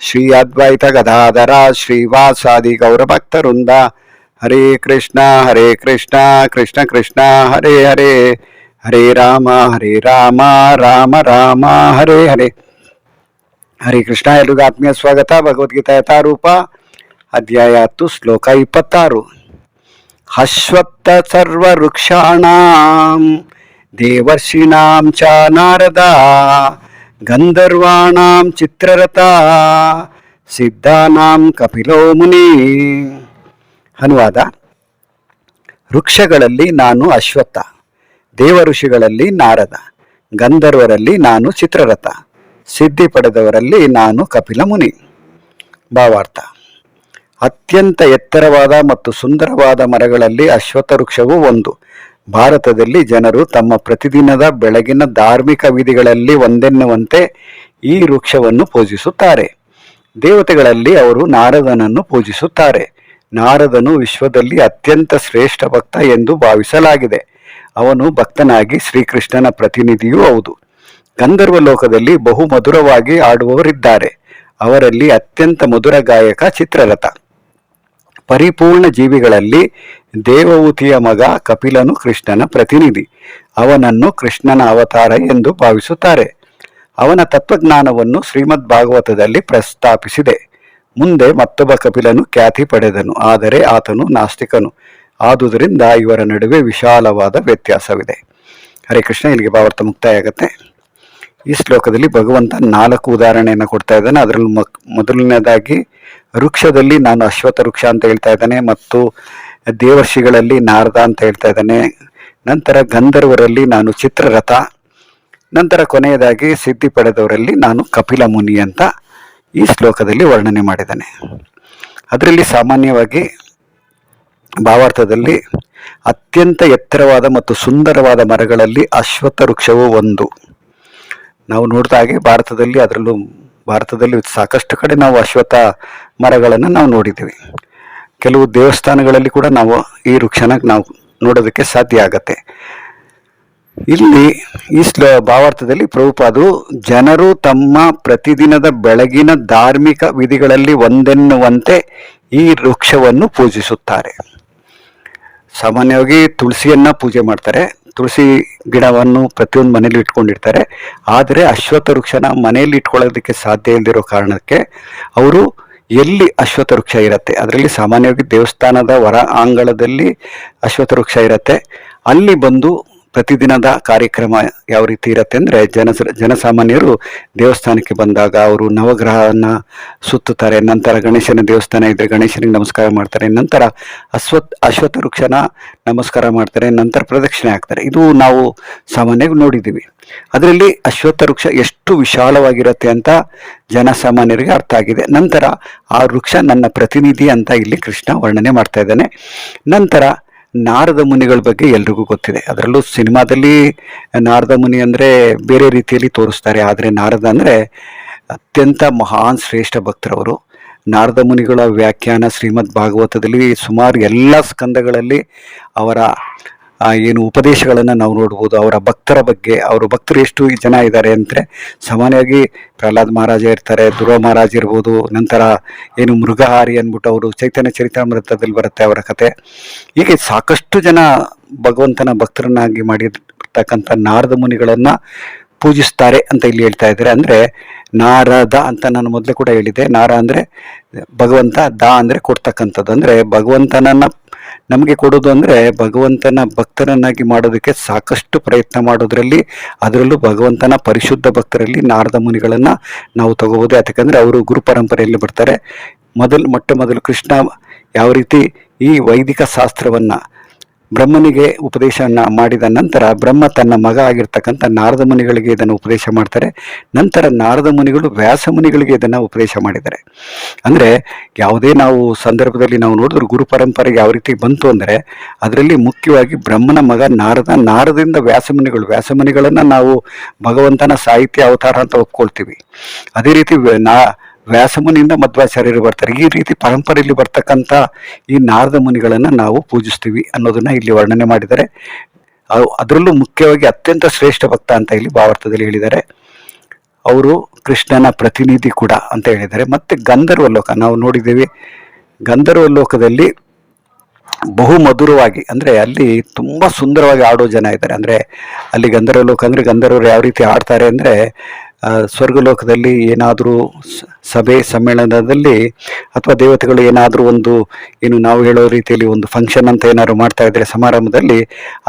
ಶ್ರೀ ಅದ್ವೈತ ಗದಾಧರ ಶ್ರೀವಾಸಾದಿ ಗೌರಭಕ್ತರುಂದ ಹರೇ ಕೃಷ್ಣ ಹರೇ ಕೃಷ್ಣ ಕೃಷ್ಣ ಕೃಷ್ಣ, ಹರೇ ಹರೇ ಹರೇ ರಾಮ ಹರೇ ರಾಮ ರಾಮ ರಾಮ, ಹರೇ ಹರೇ. ಹರೇ ಕೃಷ್ಣ ಎಲ್ರಿಗೂ ಆತ್ಮೀಯ ಸ್ವಾಗತ, ಭಗವದ್ಗೀತಾ ಯಥಾರೂಪ, ಅಧ್ಯಾಯ ಹತ್ತು, ಶ್ಲೋಕ ಇಪ್ಪತ್ತಾರು. ಸರ್ವ ವೃಕ್ಷಾಣಾಂ ದೇವರ್ಷಿಣಾಂ ಚ ನಾರದ ಗಂಧರ್ವಾಣಾಂ ಚಿತ್ರರಥ, ಸಿದ್ಧಾನಾಂ ಕಪಿಲೋ ಮುನಿ. ಅನುವಾದ ವೃಕ್ಷಗಳಲ್ಲಿ ನಾನು ಅಶ್ವತ್ಥ ದೇವ ಋಷಿಗಳಲ್ಲಿ ನಾರದ, ಗಂಧರ್ವರಲ್ಲಿ ನಾನು ಚಿತ್ರರಥ, ಸಿದ್ಧಿ ಪಡೆದವರಲ್ಲಿ ನಾನು ಕಪಿಲ ಮುನಿ. ಭಾವಾರ್ಥ, ಅತ್ಯಂತ ಎತ್ತರವಾದ ಮತ್ತು ಸುಂದರವಾದ ಮರಗಳಲ್ಲಿ ಅಶ್ವತ್ಥ ವೃಕ್ಷವು ಒಂದು. ಭಾರತದಲ್ಲಿ ಜನರು ತಮ್ಮ ಪ್ರತಿದಿನದ ಬೆಳಗಿನ ಧಾರ್ಮಿಕ ವಿಧಿಗಳಲ್ಲಿ ಒಂದೆನ್ನುವಂತೆ ಈ ವೃಕ್ಷವನ್ನು ಪೂಜಿಸುತ್ತಾರೆ. ದೇವತೆಗಳಲ್ಲಿ ಅವರು ನಾರದನನ್ನು ಪೂಜಿಸುತ್ತಾರೆ. ನಾರದನು ವಿಶ್ವದಲ್ಲಿ ಅತ್ಯಂತ ಶ್ರೇಷ್ಠ ಭಕ್ತ ಎಂದು ಭಾವಿಸಲಾಗಿದೆ. ಅವನು ಭಕ್ತನಾಗಿ ಶ್ರೀಕೃಷ್ಣನ ಪ್ರತಿನಿಧಿಯೂ ಹೌದು. ಗಂಧರ್ವ ಲೋಕದಲ್ಲಿ ಬಹು ಮಧುರವಾಗಿ ಆಡುವವರಿದ್ದಾರೆ. ಅವರಲ್ಲಿ ಅತ್ಯಂತ ಮಧುರ ಗಾಯಕ ಚಿತ್ರರಥ. ಪರಿಪೂರ್ಣ ಜೀವಿಗಳಲ್ಲಿ ದೇವಹೂತಿಯ ಮಗ ಕಪಿಲನು ಕೃಷ್ಣನ ಪ್ರತಿನಿಧಿ. ಅವನನ್ನು ಕೃಷ್ಣನ ಅವತಾರ ಎಂದು ಭಾವಿಸುತ್ತಾರೆ. ಅವನ ತತ್ವಜ್ಞಾನವನ್ನು ಶ್ರೀಮದ್ ಭಾಗವತದಲ್ಲಿ ಪ್ರಸ್ತಾಪಿಸಿದೆ. ಮುಂದೆ ಮತ್ತೊಬ್ಬ ಕಪಿಲನು ಖ್ಯಾತಿ ಪಡೆದನು, ಆದರೆ ಆತನು ನಾಸ್ತಿಕನು. ಆದುದರಿಂದ ಇವರ ನಡುವೆ ವಿಶಾಲವಾದ ವ್ಯತ್ಯಾಸವಿದೆ. ಹರೇ ಕೃಷ್ಣ, ಇಲ್ಲಿಗೆ ಭಾವಾರ್ಥ ಮುಕ್ತಾಯ ಆಗುತ್ತೆ ಈ ಶ್ಲೋಕದಲ್ಲಿ ಭಗವಂತ ನಾಲ್ಕು ಉದಾಹರಣೆಯನ್ನು ಕೊಡ್ತಾ ಇದ್ದಾನೆ. ಅದರಲ್ಲಿ ಮೊದಲನೇದಾಗಿ ವೃಕ್ಷದಲ್ಲಿ ನಾನು ಅಶ್ವತ್ಥ ವೃಕ್ಷ ಅಂತ ಹೇಳ್ತಾ ಇದ್ದಾನೆ ಮತ್ತು ದೇವರ್ಷಿಗಳಲ್ಲಿ ನಾರದ ಅಂತ ಹೇಳ್ತಾ ಇದ್ದಾನೆ. ನಂತರ ಗಂಧರ್ವರಲ್ಲಿ ನಾನು ಚಿತ್ರರಥ. ನಂತರ ಕೊನೆಯದಾಗಿ ಸಿದ್ಧಿ ಪಡೆದವರಲ್ಲಿ ನಾನು ಕಪಿಲ ಮುನಿ ಅಂತ ಈ ಶ್ಲೋಕದಲ್ಲಿ ವರ್ಣನೆ ಮಾಡಿದ್ದಾನೆ. ಅದರಲ್ಲಿ ಸಾಮಾನ್ಯವಾಗಿ ಭಾವಾರ್ಥದಲ್ಲಿ ಅತ್ಯಂತ ಎತ್ತರವಾದ ಮತ್ತು ಸುಂದರವಾದ ಮರಗಳಲ್ಲಿ ಅಶ್ವತ್ಥ ವೃಕ್ಷವು ಒಂದು. ನಾವು ನೋಡ್ತಾ ಹಾಗೆ ಭಾರತದಲ್ಲಿ ಅದರಲ್ಲೂ ಭಾರತದಲ್ಲಿ ಸಾಕಷ್ಟು ಕಡೆ ನಾವು ಅಶ್ವತ್ಥ ಮರಗಳನ್ನು ನಾವು ನೋಡಿದ್ದೀವಿ. ಕೆಲವು ದೇವಸ್ಥಾನಗಳಲ್ಲಿ ಕೂಡ ನಾವು ಈ ವೃಕ್ಷನ ನಾವು ನೋಡೋದಕ್ಕೆ ಸಾಧ್ಯ ಆಗತ್ತೆ. ಇಲ್ಲಿ ಈ ಶ್ಲೋ ಭಾವಾರ್ಥದಲ್ಲಿ ಪ್ರಭುಪಾದು ಜನರು ತಮ್ಮ ಪ್ರತಿದಿನದ ಬೆಳಗಿನ ಧಾರ್ಮಿಕ ವಿಧಿಗಳಲ್ಲಿ ಒಂದೆನ್ನುವಂತೆ ಈ ವೃಕ್ಷವನ್ನು ಪೂಜಿಸುತ್ತಾರೆ. ಸಾಮಾನ್ಯವಾಗಿ ತುಳಸಿಯನ್ನ ಪೂಜೆ ಮಾಡ್ತಾರೆ. ತುಳಸಿ ಗಿಡವನ್ನು ಪ್ರತಿಯೊಂದು ಮನೇಲಿ ಇಟ್ಕೊಂಡಿರ್ತಾರೆ. ಆದರೆ ಅಶ್ವತ್ಥ ವೃಕ್ಷನ ಮನೆಯಲ್ಲಿ ಇಟ್ಕೊಳ್ಳೋದಕ್ಕೆ ಸಾಧ್ಯ ಇಲ್ಲದಿರೋ ಕಾರಣಕ್ಕೆ ಅವರು ಎಲ್ಲಿ ಅಶ್ವತ್ಥ ವೃಕ್ಷ ಇರುತ್ತೆ? ಅದರಲ್ಲಿ ಸಾಮಾನ್ಯವಾಗಿ ದೇವಸ್ಥಾನದ ಹೊರ ಆಂಗಳದಲ್ಲಿ ಅಶ್ವತ್ಥ ವೃಕ್ಷ ಇರುತ್ತೆ. ಅಲ್ಲಿ ಬಂದು ಪ್ರತಿದಿನದ ಕಾರ್ಯಕ್ರಮ ಯಾವ ರೀತಿ ಇರುತ್ತೆ ಅಂದರೆ ಜನ ಜನಸಾಮಾನ್ಯರು ದೇವಸ್ಥಾನಕ್ಕೆ ಬಂದಾಗ ಅವರು ನವಗ್ರಹನ ಸುತ್ತುತ್ತಾರೆ. ನಂತರ ಗಣೇಶನ ದೇವಸ್ಥಾನ ಇದ್ದರೆ ಗಣೇಶನಿಗೆ ನಮಸ್ಕಾರ ಮಾಡ್ತಾರೆ. ನಂತರ ಅಶ್ವತ್ ಅಶ್ವತ್ಥ ವೃಕ್ಷನ ನಮಸ್ಕಾರ ಮಾಡ್ತಾರೆ. ನಂತರ ಪ್ರದಕ್ಷಿಣೆ ಹಾಕ್ತಾರೆ. ಇದು ನಾವು ಸಾಮಾನ್ಯವಾಗಿ ನೋಡಿದ್ದೀವಿ. ಅದರಲ್ಲಿ ಅಶ್ವತ್ಥ ವೃಕ್ಷ ಎಷ್ಟು ವಿಶಾಲವಾಗಿರುತ್ತೆ ಅಂತ ಜನಸಾಮಾನ್ಯರಿಗೆ ಅರ್ಥ ಆಗಿದೆ. ನಂತರ ಆ ವೃಕ್ಷ ನನ್ನ ಪ್ರತಿನಿಧಿ ಅಂತ ಇಲ್ಲಿ ಕೃಷ್ಣ ವರ್ಣನೆ ಮಾಡ್ತಾ ಇದ್ದಾನೆ. ನಂತರ ನಾರದ ಮುನಿಗಳ ಬಗ್ಗೆ ಎಲ್ರಿಗೂ ಗೊತ್ತಿದೆ. ಅದರಲ್ಲೂ ಸಿನಿಮಾದಲ್ಲಿ ನಾರದ ಮುನಿ ಅಂದರೆ ಬೇರೆ ರೀತಿಯಲ್ಲಿ ತೋರಿಸ್ತಾರೆ. ಆದರೆ ನಾರದ ಅಂದರೆ ಅತ್ಯಂತ ಮಹಾನ್ ಶ್ರೇಷ್ಠ ಭಕ್ತರವರು. ನಾರದ ಮುನಿಗಳ ವ್ಯಾಖ್ಯಾನ ಶ್ರೀಮದ್ ಭಾಗವತದಲ್ಲಿ ಸುಮಾರು ಎಲ್ಲ ಸ್ಕಂದಗಳಲ್ಲಿ ಅವರ ಏನು ಉಪದೇಶಗಳನ್ನು ನಾವು ನೋಡ್ಬೋದು, ಅವರ ಭಕ್ತರ ಬಗ್ಗೆ, ಅವರ ಭಕ್ತರು ಎಷ್ಟು ಜನ ಇದ್ದಾರೆ ಅಂದರೆ ಸಾಮಾನ್ಯವಾಗಿ ಪ್ರಹ್ಲಾದ್ ಮಹಾರಾಜ ಇರ್ತಾರೆ ಧ್ರುವ ಮಹಾರಾಜ್ ಇರ್ಬೋದು, ನಂತರ ಏನು ಮೃಗಹಾರಿ ಅಂದ್ಬಿಟ್ಟು ಅವರು ಚೈತನ್ಯ ಚರಿತಾಮೃತದಲ್ಲಿ ಬರುತ್ತೆ ಅವರ ಕತೆ. ಹೀಗೆ ಸಾಕಷ್ಟು ಜನ ಭಗವಂತನ ಭಕ್ತರನ್ನಾಗಿ ಮಾಡಿರ್ತಕ್ಕಂಥ ನಾರದ ಮುನಿಗಳನ್ನು ಪೂಜಿಸ್ತಾರೆ ಅಂತ ಇಲ್ಲಿ ಹೇಳ್ತಾ ಇದ್ದಾರೆ. ಅಂದರೆ ನಾರದ ಅಂತ ನಾನು ಮೊದಲೇ ಕೂಡ ಹೇಳಿದೆ ನಾರ ಅಂದರೆ ಭಗವಂತ, ದ ಅಂದರೆ ಕೊಡ್ತಕ್ಕಂಥದ್ದು. ಅಂದರೆ ಭಗವಂತನನ್ನ ನಮಗೆ ಕೊಡೋದು ಅಂದರೆ ಭಗವಂತನ ಭಕ್ತರನ್ನಾಗಿ ಮಾಡೋದಕ್ಕೆ ಸಾಕಷ್ಟು ಪ್ರಯತ್ನ ಮಾಡೋದ್ರಲ್ಲಿ, ಅದರಲ್ಲೂ ಭಗವಂತನ ಪರಿಶುದ್ಧ ಭಕ್ತರಲ್ಲಿ ನಾರದ ಮುನಿಗಳನ್ನು ನಾವು ತಗೋಬೋದು. ಯಾಕಂದರೆ ಅವರು ಗುರು ಪರಂಪರೆಯಲ್ಲಿ ಬರ್ತಾರೆ. ಮೊದಲು, ಮೊಟ್ಟ ಮೊದಲು ಕೃಷ್ಣ ಯಾವ ರೀತಿ ಈ ವೈದಿಕ ಶಾಸ್ತ್ರವನ್ನು ಬ್ರಹ್ಮನಿಗೆ ಉಪದೇಶವನ್ನು ಮಾಡಿದ ನಂತರ ಬ್ರಹ್ಮ ತನ್ನ ಮಗ ಆಗಿರ್ತಕ್ಕಂಥ ನಾರದ ಮುನಿಗಳಿಗೆ ಇದನ್ನು ಉಪದೇಶ ಮಾಡ್ತಾರೆ. ನಂತರ ನಾರದ ಮುನಿಗಳು ವ್ಯಾಸ ಮುನಿಗಳಿಗೆ ಇದನ್ನು ಉಪದೇಶ ಮಾಡಿದ್ದಾರೆ. ಅಂದರೆ ಯಾವುದೇ ನಾವು ಸಂದರ್ಭದಲ್ಲಿ ನಾವು ನೋಡಿದ್ರೆ ಗುರು ಪರಂಪರೆ ಯಾವ ರೀತಿ ಬಂತು ಅಂದರೆ ಅದರಲ್ಲಿ ಮುಖ್ಯವಾಗಿ ಬ್ರಹ್ಮನ ಮಗ ನಾರದ, ನಾರದಿಂದ ವ್ಯಾಸಮುನಿಗಳು ವ್ಯಾಸಮುನಿಗಳನ್ನು ನಾವು ಭಗವಂತನ ಸಾಹಿತ್ಯ ಅವತಾರ ಅಂತ ಒಪ್ಕೊಳ್ತೀವಿ. ಅದೇ ರೀತಿ ನಾ ವ್ಯಾಸಮುನಿಯಿಂದ ಮಧ್ವಾಚಾರ್ಯರು ಬರ್ತಾರೆ. ಈ ರೀತಿ ಪರಂಪರೆಯಲ್ಲಿ ಬರ್ತಕ್ಕಂಥ ಈ ನಾರದ ಮುನಿಗಳನ್ನು ನಾವು ಪೂಜಿಸ್ತೀವಿ ಅನ್ನೋದನ್ನು ಇಲ್ಲಿ ವರ್ಣನೆ ಮಾಡಿದ್ದಾರೆ. ಅದರಲ್ಲೂ ಮುಖ್ಯವಾಗಿ ಅತ್ಯಂತ ಶ್ರೇಷ್ಠ ಭಕ್ತ ಅಂತ ಇಲ್ಲಿ ಭಾವಾರ್ಥದಲ್ಲಿ ಹೇಳಿದ್ದಾರೆ. ಅವರು ಕೃಷ್ಣನ ಪ್ರತಿನಿಧಿ ಕೂಡ ಅಂತ ಹೇಳಿದ್ದಾರೆ. ಮತ್ತು ಗಂಧರ್ವ ಲೋಕ ನಾವು ನೋಡಿದ್ದೀವಿ. ಗಂಧರ್ವ ಲೋಕದಲ್ಲಿ ಬಹು ಮಧುರವಾಗಿ ಅಂದರೆ ಅಲ್ಲಿ ತುಂಬ ಸುಂದರವಾಗಿ ಆಡೋ ಜನ ಇದ್ದಾರೆ. ಅಂದರೆ ಅಲ್ಲಿ ಗಂಧರ್ವ ಲೋಕ ಅಂದರೆ ಗಂಧರ್ವರು ಯಾವ ರೀತಿ ಆಡ್ತಾರೆ ಅಂದರೆ ಸ್ವರ್ಗಲೋಕದಲ್ಲಿ ಏನಾದರೂ ಸಭೆ ಸಮ್ಮೇಳನದಲ್ಲಿ ಅಥವಾ ದೇವತೆಗಳು ಏನಾದರೂ ಒಂದು, ಏನು ನಾವು ಹೇಳೋ ರೀತಿಯಲ್ಲಿ ಒಂದು ಫಂಕ್ಷನ್ ಅಂತ ಏನಾದ್ರು ಮಾಡ್ತಾ ಇದ್ದರೆ ಸಮಾರಂಭದಲ್ಲಿ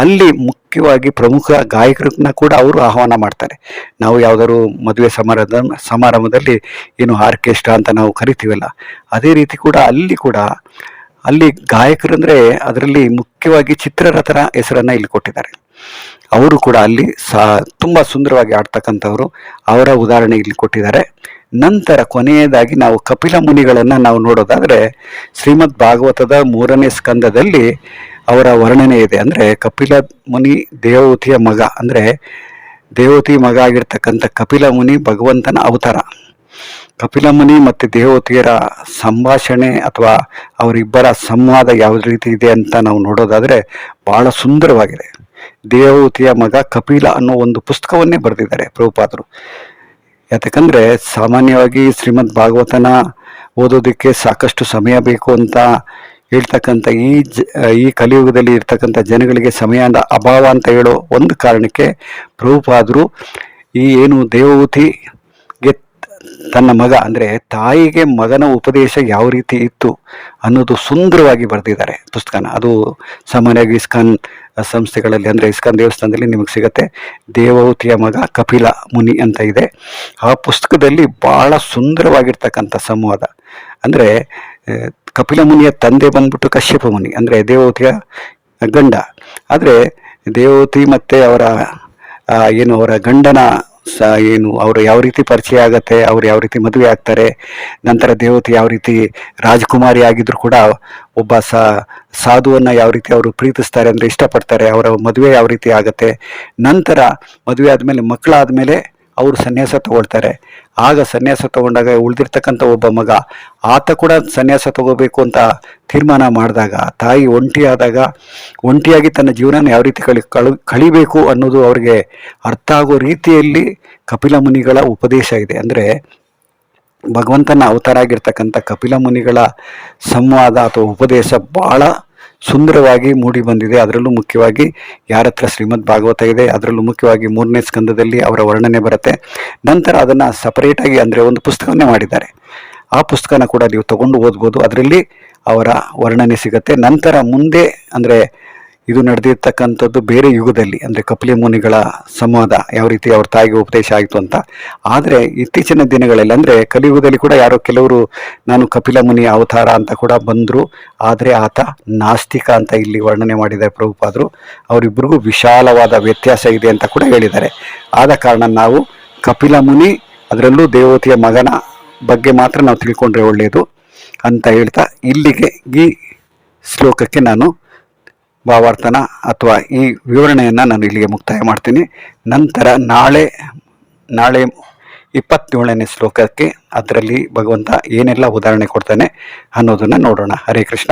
ಅಲ್ಲಿ ಮುಖ್ಯವಾಗಿ ಪ್ರಮುಖ ಗಾಯಕರನ್ನ ಕೂಡ ಅವರು ಆಹ್ವಾನ ಮಾಡ್ತಾರೆ. ನಾವು ಯಾವುದಾದ್ರು ಮದುವೆ ಸಮಾರಂಭ, ಸಮಾರಂಭದಲ್ಲಿ ಏನು ಆರ್ಕೆಸ್ಟ್ರಾ ಅಂತ ನಾವು ಕರಿತೀವಲ್ಲ, ಅದೇ ರೀತಿ ಕೂಡ ಅಲ್ಲಿ ಕೂಡ, ಅಲ್ಲಿ ಗಾಯಕರಂದ್ರೆ ಅದರಲ್ಲಿ ಮುಖ್ಯವಾಗಿ ಚಿತ್ರರಥರ ಹೆಸರನ್ನ ಇಲ್ಲಿ ಕೊಟ್ಟಿದ್ದಾರೆ. ಅವರು ಕೂಡ ಅಲ್ಲಿ ಸಾ ತುಂಬ ಸುಂದರವಾಗಿ ಆಡ್ತಕ್ಕಂಥವ್ರು. ಅವರ ಉದಾಹರಣೆ ಇಲ್ಲಿ ಕೊಟ್ಟಿದ್ದಾರೆ. ನಂತರ ಕೊನೆಯದಾಗಿ ನಾವು ಕಪಿಲ ಮುನಿಗಳನ್ನು ನಾವು ನೋಡೋದಾದರೆ, ಶ್ರೀಮದ್ ಭಾಗವತದ ಮೂರನೇ ಸ್ಕಂದದಲ್ಲಿ ಅವರ ವರ್ಣನೆ ಇದೆ. ಅಂದರೆ ಕಪಿಲ ಮುನಿ ದೇವತಿಯ ಮಗ, ಅಂದರೆ ದೇವತಿ ಮಗ ಆಗಿರ್ತಕ್ಕಂಥ ಕಪಿಲ ಮುನಿ ಭಗವಂತನ ಅವತಾರ. ಕಪಿಲ ಮುನಿ ಮತ್ತು ದೇವತಿಯರ ಸಂಭಾಷಣೆ ಅಥವಾ ಅವರಿಬ್ಬರ ಸಂವಾದ ಯಾವ ರೀತಿ ಇದೆ ಅಂತ ನಾವು ನೋಡೋದಾದರೆ, ಬಹಳ ಸುಂದರವಾಗಿದೆ. ದೇವತಿಯ ಮಗ ಕಪಿಲ ಅನ್ನೋ ಒಂದು ಪುಸ್ತಕವನ್ನೇ ಬರೆದಿದ್ದಾರೆ ಪ್ರಭುಪಾದರು. ಯಾಕಂದ್ರೆ ಸಾಮಾನ್ಯವಾಗಿ ಶ್ರೀಮದ್ ಭಾಗವತನ ಓದೋದಕ್ಕೆ ಸಾಕಷ್ಟು ಸಮಯ ಬೇಕು ಅಂತ ಹೇಳ್ತಕ್ಕಂಥ ಈ ಜ, ಈ ಕಲಿಯುಗದಲ್ಲಿ ಇರ್ತಕ್ಕಂಥ ಜನಗಳಿಗೆ ಸಮಯದ ಅಭಾವ ಅಂತ ಹೇಳೋ ಒಂದು ಕಾರಣಕ್ಕೆ ಪ್ರಭುಪಾದರು ಈ ಏನು ದೇವಹೂತಿಗೆ ತನ್ನ ಮಗ, ಅಂದರೆ ತಾಯಿಗೆ ಮಗನ ಉಪದೇಶ ಯಾವ ರೀತಿ ಇತ್ತು ಅನ್ನೋದು ಸುಂದರವಾಗಿ ಬರೆದಿದ್ದಾರೆ ಪುಸ್ತಕನ. ಅದು ಸಾಮಾನ್ಯವಾಗಿ ಇಸ್ಕಾನ್ ಸಂಸ್ಥೆಗಳಲ್ಲಿ, ಅಂದರೆ ಇಸ್ಕಾನ್ ದೇವಸ್ಥಾನದಲ್ಲಿ ನಿಮಗೆ ಸಿಗುತ್ತೆ. ದೇವಹೂತಿಯ ಮಗ ಕಪಿಲ ಮುನಿ ಅಂತ ಇದೆ. ಆ ಪುಸ್ತಕದಲ್ಲಿ ಬಹಳ ಸುಂದರವಾಗಿರ್ತಕ್ಕಂಥ ಸಂವಾದ. ಅಂದರೆ ಕಪಿಲ ಮುನಿಯ ತಂದೆ ಬಂದ್ಬಿಟ್ಟು ಕಶ್ಯಪ ಮುನಿ, ಅಂದರೆ ದೇವಹೂತಿಯ ಗಂಡ. ಆದರೆ, ದೇವಹೂತಿ ಮತ್ತು ಅವರ ಏನು ಅವರ ಗಂಡನ ಸ ಏನು, ಅವರು ಯಾವ ರೀತಿ ಪರಿಚಯ ಆಗತ್ತೆ, ಅವ್ರು ಯಾವ ರೀತಿ ಮದುವೆ ಆಗ್ತಾರೆ, ನಂತರ ದೇವತೆ ಯಾವ ರೀತಿ ರಾಜಕುಮಾರಿ ಆಗಿದ್ರು ಕೂಡ ಒಬ್ಬ ಸ, ಸಾಧುವನ್ನ ಯಾವ ರೀತಿ ಅವರು ಪ್ರೀತಿಸ್ತಾರೆ ಅಂದರೆ ಇಷ್ಟಪಡ್ತಾರೆ, ಅವರ ಮದುವೆ ಯಾವ ರೀತಿ ಆಗತ್ತೆ, ನಂತರ ಮದುವೆ ಆದಮೇಲೆ ಮಕ್ಕಳಾದಮೇಲೆ ಅವರು ಸನ್ಯಾಸ ತಗೊಳ್ತಾರೆ. ಆಗ ಸನ್ಯಾಸ ತಗೊಂಡಾಗ ಉಳಿದಿರ್ತಕ್ಕಂಥ ಒಬ್ಬ ಮಗ, ಆತ ಕೂಡ ಸನ್ಯಾಸ ತಗೋಬೇಕು ಅಂತ ತೀರ್ಮಾನ ಮಾಡಿದಾಗ, ತಾಯಿ ಒಂಟಿಯಾದಾಗ ಒಂಟಿಯಾಗಿ ತನ್ನ ಜೀವನ ಯಾವ ರೀತಿ ಕಳಿ, ಕಳು, ಕಳಿಬೇಕು ಅನ್ನೋದು ಅವರಿಗೆ ಅರ್ಥ ಆಗೋ ರೀತಿಯಲ್ಲಿ ಕಪಿಲ ಮುನಿಗಳ ಉಪದೇಶ ಇದೆ. ಅಂದರೆ ಭಗವಂತನ ಅವತಾರ ಆಗಿರ್ತಕ್ಕಂಥ ಕಪಿಲ ಮುನಿಗಳ ಸಂವಾದ ಅಥವಾ ಉಪದೇಶ ಬಹಳ ಸುಂದರವಾಗಿ ಮೂಡಿ ಬಂದಿದೆ. ಅದರಲ್ಲೂ ಮುಖ್ಯವಾಗಿ ಯಾರ ಹತ್ರ ಶ್ರೀಮದ್ ಭಾಗವತ ಇದೆ, ಅದರಲ್ಲೂ ಮುಖ್ಯವಾಗಿ ಮೂರನೇ ಸ್ಕಂದದಲ್ಲಿ ಅವರ ವರ್ಣನೆ ಬರುತ್ತೆ. ನಂತರ ಅದನ್ನು ಸಪರೇಟಾಗಿ ಅಂದರೆ ಒಂದು ಪುಸ್ತಕವನ್ನೇ ಮಾಡಿದ್ದಾರೆ. ಆ ಪುಸ್ತಕನ ಕೂಡ ನೀವು ತಗೊಂಡು ಓದ್ಬೋದು. ಅದರಲ್ಲಿ ಅವರ ವರ್ಣನೆ ಸಿಗುತ್ತೆ. ನಂತರ ಮುಂದೆ ಅಂದರೆ ಇದು ನಡೆದಿರ್ತಕ್ಕಂಥದ್ದು ಬೇರೆ ಯುಗದಲ್ಲಿ, ಅಂದರೆ ಕಪಿಲೆ ಮುನಿಗಳ ಸಂವಾದ ಯಾವ ರೀತಿ ಅವ್ರ ತಾಯಿಗೆ ಉಪದೇಶ ಆಯಿತು ಅಂತ. ಆದರೆ ಇತ್ತೀಚಿನ ದಿನಗಳಲ್ಲಿ, ಅಂದರೆ ಕಲಿಯುಗದಲ್ಲಿ ಕೂಡ ಯಾರೋ ಕೆಲವರು, ನಾನು ಕಪಿಲ ಮುನಿ ಅವತಾರ ಅಂತ ಕೂಡ ಬಂದರು. ಆದರೆ ಆತ ನಾಸ್ತಿಕ ಅಂತ ಇಲ್ಲಿ ವರ್ಣನೆ ಮಾಡಿದ್ದಾರೆ ಪ್ರಭುಪಾದರು. ಅವರಿಬ್ಬರಿಗೂ ವಿಶಾಲವಾದ ವ್ಯತ್ಯಾಸ ಇದೆ ಅಂತ ಕೂಡ ಹೇಳಿದ್ದಾರೆ. ಆದ ಕಾರಣ ನಾವು ಕಪಿಲ ಮುನಿ, ಅದರಲ್ಲೂ ದೇವತೆಯ ಮಗನ ಬಗ್ಗೆ ಮಾತ್ರ ನಾವು ತಿಳ್ಕೊಂಡ್ರೆ ಒಳ್ಳೆಯದು ಅಂತ ಹೇಳ್ತಾ ಇಲ್ಲಿಗೆ ಈ ಶ್ಲೋಕಕ್ಕೆ ನಾನು ಭಾವಾರ್ಥನ ಅಥವಾ ಈ ವಿವರಣೆಯನ್ನು ನಾನು ಇಲ್ಲಿಗೆ ಮುಕ್ತಾಯ ಮಾಡ್ತೀನಿ. ನಂತರ ನಾಳೆ ನಾಳೆ ಇಪ್ಪತ್ತೇಳನೇ ಶ್ಲೋಕಕ್ಕೆ ಅದರಲ್ಲಿ ಭಗವಂತ ಏನೆಲ್ಲ ಉದಾಹರಣೆ ಕೊಡ್ತಾನೆ ಅನ್ನೋದನ್ನು ನೋಡೋಣ. ಹರೇ ಕೃಷ್ಣ.